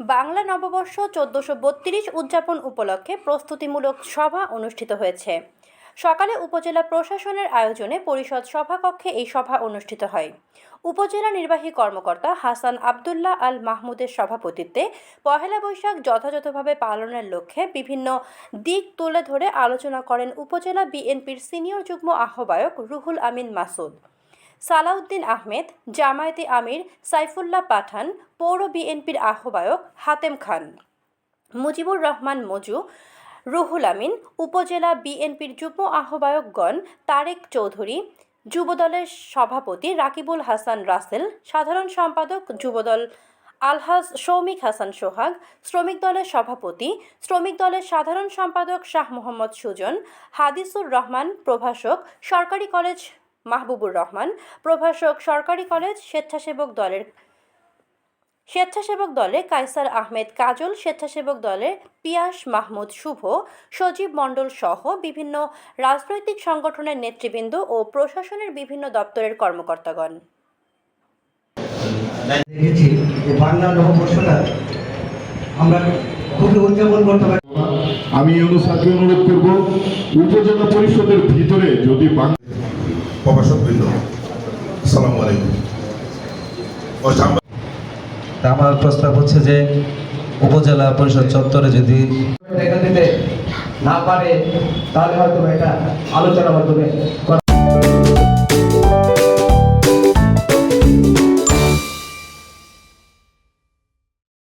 বাংলা নববর্ষ চোদ্দশো বত্রিশ উদযাপন উপলক্ষে প্রস্তুতিমূলক সভা অনুষ্ঠিত হয়েছে। সকালে উপজেলা প্রশাসনের আয়োজনে পরিষদ সভাকক্ষে এই সভা অনুষ্ঠিত হয়। উপজেলা নির্বাহী কর্মকর্তা হাসান আবদুল্লাহ আল মাহমুদের সভাপতিত্বে পহেলা বৈশাখ যথাযথভাবে পালনের লক্ষ্যে বিভিন্ন দিক তুলে ধরে আলোচনা করেন উপজেলা বিএনপির সিনিয়র যুগ্ম আহ্বায়ক রুহুল আমিন মাসুদ। সালাউদ্দিন আহমেদ, জামায়াতে আমির সাইফুল্লাহ পাঠান, পৌর বিএনপির আহ্বায়ক হাতেম খান। মুজিবুর রহমান মজু, রুহুল আমিন, উপজেলা বিএনপির যুগ্ম আহ্বায়কগণ তারেক চৌধুরী, যুবদলের সভাপতি রাকিবুল হাসান রাসেল, সাধারণ সম্পাদক যুবদল আলহাজ সৌমিক হাসান সোহাগ, শ্রমিক দলের সভাপতি, শ্রমিক দলের সাধারণ সম্পাদক শাহ মোহাম্মদ সুজন, হাদিসুর রহমান প্রভাষক, সরকারি কলেজ মাহবুবুর রহমান প্রভাষক সরকারি কলেজ স্বেচ্ছাসেবক দলের স্বেচ্ছাসেবক দলে কায়সার আহমেদ কাজল স্বেচ্ছাসেবক দলে পিয়াস মাহমুদ শুভ সজীব মণ্ডল সহ বিভিন্ন রাজনৈতিক সংগঠনের নেতৃবৃন্দ ও প্রশাসনের বিভিন্ন দপ্তরের কর্মকর্তাগণ। দেখেছি যে বাংলা নববর্ষটা আমরা খুবই উদযাপন করতে পারি। আমি অনুসারকে অনুরোধ করব উপজেলা পরিষদের ভিতরে যদি আসসালামু আলাইকুম। আমার প্রস্তাব হচ্ছে যে উপজেলা পরিষদ চত্বরে যদি দেখা দিতে না পারে তাহলে হয়তো এটা আলোচনার মাধ্যমে